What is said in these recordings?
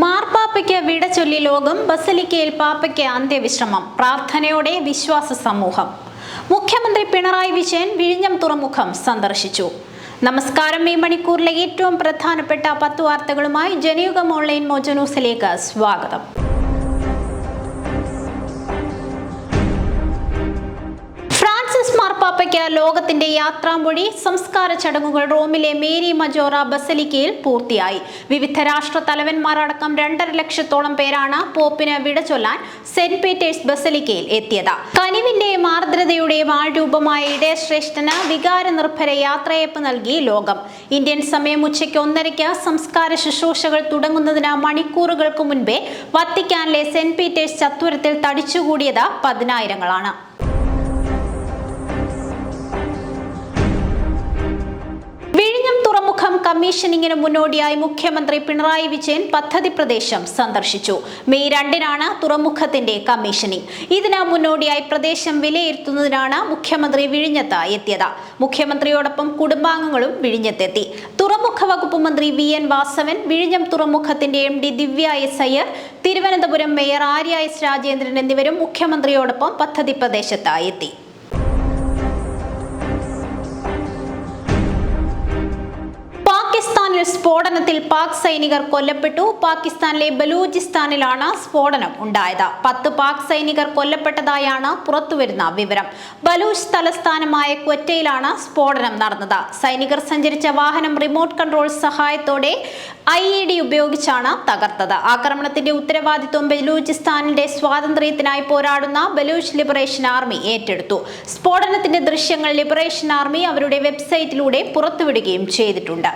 മാർപ്പാപ്പയ്ക്ക് വിട ചൊല്ലി ലോകം ബസലിക്കയിൽ പാപ്പയ്ക്ക് അന്ത്യവിശ്രമം പ്രാർത്ഥനയോടെ വിശ്വാസ സമൂഹം. മുഖ്യമന്ത്രി പിണറായി വിജയൻ വിഴിഞ്ഞം തുറമുഖം സന്ദർശിച്ചു. നമസ്കാരം ഈ മണിക്കൂറിലെ ഏറ്റവും പ്രധാനപ്പെട്ട പത്ത് വാർത്തകളുമായി ജനയുഗം ഓൺലൈൻ മോജനൂസിലേക്ക് സ്വാഗതം. മാർപ്പാപ്പയ്ക്ക് ലോകത്തിന്റെ യാത്രാമൊഴി സംസ്കാര ചടങ്ങുകൾ റോമിലെ മേരി മജോറ ബസലിക്കയിൽ പൂർത്തിയായി. വിവിധ രാഷ്ട്ര തലവന്മാരടക്കം രണ്ടര ലക്ഷത്തോളം പേരാണ് പോപ്പിന് വിട ചൊല്ലാൻ സെന്റ് പീറ്റേഴ്സ് ബസലിക്കയിൽ എത്തിയത്. കനിവിന്റെയും ആർദ്രതയുടെയും ആൾരൂപമായ ഇടയശ്രേഷ്ഠന് വികാര നിർഭര യാത്രയപ്പ് നൽകി ലോകം. ഇന്ത്യൻ സമയം ഉച്ചയ്ക്ക് ഒന്നരയ്ക്ക് സംസ്കാര ശുശ്രൂഷകൾ തുടങ്ങുന്നതിന് മണിക്കൂറുകൾക്ക് മുൻപേ വത്തിക്കാനിലെ സെന്റ് പീറ്റേഴ്സ് ചത്വരത്തിൽ തടിച്ചുകൂടിയത് പതിനായിരങ്ങളാണ്. കമ്മീഷനിങ്ങിന് മുന്നോടിയായി മുഖ്യമന്ത്രി പിണറായി വിജയൻ പദ്ധതി പ്രദേശം സന്ദർശിച്ചു. മെയ് രണ്ടിനാണ് തുറമുഖത്തിന്റെ കമ്മീഷനിങ്. ഇതിന് മുന്നോടിയായി പ്രദേശം വിലയിരുത്തുന്നതിനാണ് മുഖ്യമന്ത്രി വിഴിഞ്ഞത്ത് എത്തിയത്. മുഖ്യമന്ത്രിയോടൊപ്പം കുടുംബാംഗങ്ങളും വിഴിഞ്ഞത്തെത്തി. തുറമുഖ വകുപ്പ് മന്ത്രി വി എൻ വാസവൻ വിഴിഞ്ഞം തുറമുഖത്തിന്റെ M D Divya S Iyer Thiruvananthapuram mayor Arya S Rajendran എന്നിവരും മുഖ്യമന്ത്രിയോടൊപ്പം പദ്ധതി പ്രദേശത്ത് എത്തി. സ്ഫോടനത്തിൽ പാക് സൈനികർ കൊല്ലപ്പെട്ടു. പാകിസ്ഥാനിലെ ബലൂചിസ്ഥാനിലാണ് സ്ഫോടനം ഉണ്ടായത്. പത്ത് പാക് സൈനികർ കൊല്ലപ്പെട്ടതായാണ് പുറത്തുവരുന്ന വിവരം. ബലൂച്ച് തലസ്ഥാനമായ ക്വറ്റയിലാണ് സ്ഫോടനം നടന്നത്. സൈനികർ സഞ്ചരിച്ച വാഹനം റിമോട്ട് കൺട്രോൾ സഹായത്തോടെ ഐ ഇ ഡി ഉപയോഗിച്ചാണ് തകർത്തത്. ആക്രമണത്തിന്റെ ഉത്തരവാദിത്വം ബലൂചിസ്ഥാനിന്റെ സ്വാതന്ത്ര്യത്തിനായി പോരാടുന്ന ബലൂച്ച് ലിബറേഷൻ ആർമി ഏറ്റെടുത്തു. സ്ഫോടനത്തിന്റെ ദൃശ്യങ്ങൾ ലിബറേഷൻ ആർമി അവരുടെ വെബ്സൈറ്റിലൂടെ പുറത്തുവിടുകയും ചെയ്തിട്ടുണ്ട്.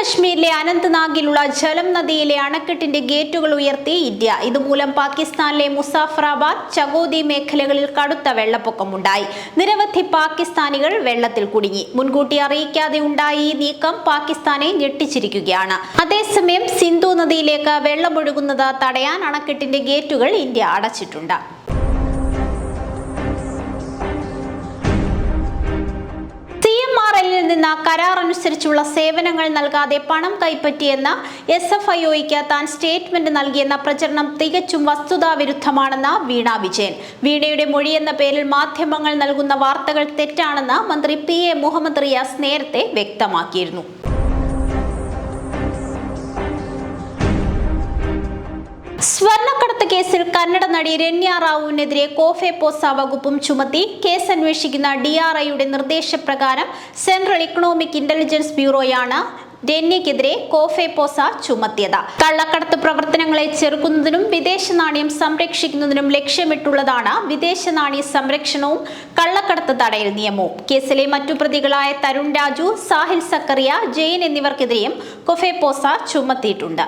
കശ്മീരിലെ അനന്ത്നാഗിലുള്ള ജലം നദിയിലെ അണക്കെട്ടിന്റെ ഗേറ്റുകൾ ഉയർത്തി ഇന്ത്യ. ഇതുമൂലം പാകിസ്ഥാനിലെ മുസാഫറാബാദ് ചകോദി മേഖലകളിൽ കടുത്ത വെള്ളപ്പൊക്കമുണ്ടായി. നിരവധി പാകിസ്ഥാനികൾ വെള്ളത്തിൽ കുടുങ്ങി. മുൻകൂട്ടി അറിയിക്കാതെ ഉണ്ടായി ഈ നീക്കം പാകിസ്ഥാനെ ഞെട്ടിച്ചിരിക്കുകയാണ്. അതേസമയം സിന്ധു നദിയിലേക്ക് വെള്ളമൊഴുകുന്നത് തടയാൻ അണക്കെട്ടിന്റെ ഗേറ്റുകൾ ഇന്ത്യ അടച്ചിട്ടുണ്ട്. കരാർ അനുസരിച്ചുള്ള സേവനങ്ങൾ നൽകാതെ പണം കൈപ്പറ്റിയെന്ന എസ് എഫ് ഐ ഒയ്ക്ക് താൻ സ്റ്റേറ്റ്മെന്റ് നൽകിയെന്ന പ്രചരണം തികച്ചും വസ്തുതാവിരുദ്ധമാണെന്ന് വീണ വിജയൻ. വീണയുടെ മൊഴിയെന്ന പേരിൽ മാധ്യമങ്ങൾ നൽകുന്ന വാർത്തകൾ തെറ്റാണെന്ന് മന്ത്രി പി എ മുഹമ്മദ് റിയാസ് നേരത്തെ വ്യക്തമാക്കിയിരുന്നു. സ്വർണക്കടത്ത് കേസിൽ കന്നഡ നടി രണ്യ റാവുവിനെതിരെ കോഫെ പോസ വകുപ്പും ചുമത്തി കേസ് അന്വേഷിക്കുന്ന ഡി ആർ ഐയുടെ നിർദ്ദേശപ്രകാരം സെൻട്രൽ ഇക്കണോമിക് ഇന്റലിജൻസ് ബ്യൂറോയാണ് ഡെന്നിക്കെതിരെ കോഫെ പോസ ചുമത്തിയത്. കള്ളക്കടത്ത് പ്രവർത്തനങ്ങളെ ചെറുക്കുന്നതിനും വിദേശ നാണയം സംരക്ഷിക്കുന്നതിനും ലക്ഷ്യമിട്ടുള്ളതാണ് വിദേശ നാണയ സംരക്ഷണവും കള്ളക്കടത്ത് തടയൽ നിയമവും. കേസിലെ മറ്റു പ്രതികളായ തരുൺ രാജു സാഹിൽ സക്കറിയ ജെയിൻ എന്നിവർക്കെതിരെയും കൊഫെ പോസ ചുമത്തിയിട്ടുണ്ട്.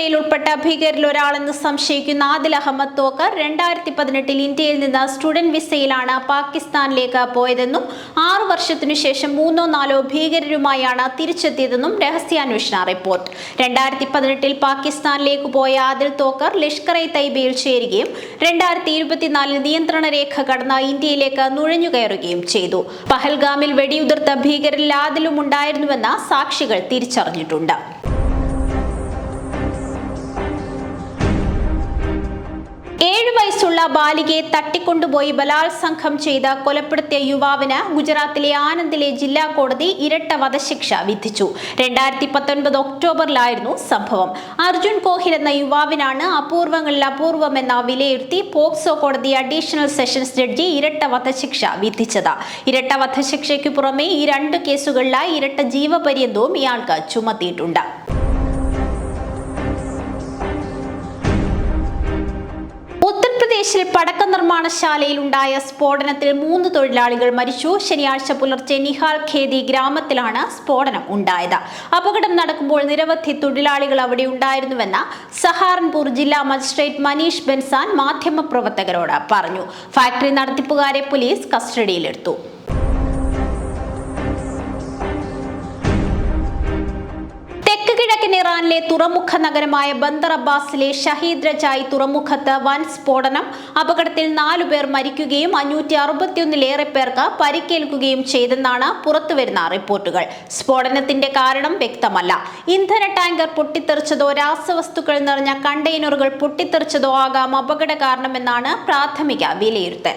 കൂട്ടക്കൊലയിൽ ഉൾപ്പെട്ട ഭീകരിൽ ഒരാളെന്ന് സംശയിക്കുന്ന ആദിൽ അഹമ്മദ് തോക്കർ രണ്ടായിരത്തി പതിനെട്ടിൽ ഇന്ത്യയിൽ നിന്ന് സ്റ്റുഡന്റ് വിസയിലാണ് പാകിസ്ഥാനിലേക്ക് പോയതെന്നും ആറു വർഷത്തിനു ശേഷം മൂന്നോ നാലോ ഭീകരരുമായാണ് തിരിച്ചെത്തിയതെന്നും രഹസ്യാന്വേഷണ റിപ്പോർട്ട്. രണ്ടായിരത്തി പതിനെട്ടിൽ പാകിസ്ഥാനിലേക്ക് പോയ ആദിൽ തോക്കർ ലഷ്കർ ഇ തൈബയിൽ ചേരുകയും രണ്ടായിരത്തി ഇരുപത്തിനാലിൽ നിയന്ത്രണ രേഖ കടന്ന ഇന്ത്യയിലേക്ക് നുഴഞ്ഞുകയറുകയും ചെയ്തു. പഹൽഗാമിൽ വെടിയുതിർത്ത ഭീകരിൽ ആദിലും ഉണ്ടായിരുന്നുവെന്ന് സാക്ഷികൾ തിരിച്ചറിഞ്ഞിട്ടുണ്ട്. ഏഴു വയസ്സുള്ള ബാലികയെ തട്ടിക്കൊണ്ടുപോയി ബലാത്സംഘം ചെയ്ത കൊലപ്പെടുത്തിയ യുവാവിന് ഗുജറാത്തിലെ ആനന്ദിലെ ജില്ലാ കോടതി ഇരട്ട വധശിക്ഷ വിധിച്ചു. രണ്ടായിരത്തി പത്തൊൻപത് ഒക്ടോബറിലായിരുന്നു സംഭവം. അർജുൻ കോഹിൽ എന്ന യുവാവിനാണ് അപൂർവങ്ങളിൽ അപൂർവം എന്ന വിലയിരുത്തി പോക്സോ കോടതി അഡീഷണൽ സെഷൻസ് ജഡ്ജി ഇരട്ട വധശിക്ഷ വിധിച്ചത്. ഇരട്ട വധശിക്ഷയ്ക്ക് പുറമെ ഈ രണ്ട് കേസുകളിലായി ഇരട്ട ജീവപര്യന്തവും ഇയാൾക്ക് ചുമത്തിയിട്ടുണ്ട്. ഉത്തർപ്രദേശിൽ പടക്ക നിർമ്മാണശാലയിൽ ഉണ്ടായ സ്ഫോടനത്തിൽ മൂന്ന് തൊഴിലാളികൾ മരിച്ചു. ശനിയാഴ്ച പുലർച്ചെ നിഹാൽ ഖേദി ഗ്രാമത്തിലാണ് സ്ഫോടനം ഉണ്ടായത്. അപകടം നടക്കുമ്പോൾ നിരവധി തൊഴിലാളികൾ അവിടെ ഉണ്ടായിരുന്നുവെന്ന് സഹാറൻപൂർ ജില്ലാ മജിസ്ട്രേറ്റ് മനീഷ് ബെൻസാൻ മാധ്യമപ്രവർത്തകരോട് പറഞ്ഞു. ഫാക്ടറി നടത്തിപ്പുകാരെ പോലീസ് കസ്റ്റഡിയിലെടുത്തു. ഇറാനിലെ തുറമുഖ നഗരമായ ബന്ദർ അബ്ബാസിലെ ഷഹീദ് രജായി തുറമുഖത്ത് വൻ സ്ഫോടനം. അപകടത്തിൽ നാലു പേർ മരിക്കുകയും അഞ്ഞൂറ്റി അറുപത്തിയൊന്നിലേറെ പേർക്ക് പരിക്കേൽക്കുകയും ചെയ്തെന്നാണ് പുറത്തുവരുന്ന റിപ്പോർട്ടുകൾ. സ്ഫോടനത്തിന്റെ കാരണം വ്യക്തമല്ല. ഇന്ധന ടാങ്കർ പൊട്ടിത്തെറിച്ചതോ രാസവസ്തുക്കൾ നിറഞ്ഞ കണ്ടെയ്നറുകൾ പൊട്ടിത്തെറിച്ചതോ ആകാം അപകട കാരണമെന്നാണ് പ്രാഥമിക വിലയിരുത്തൽ.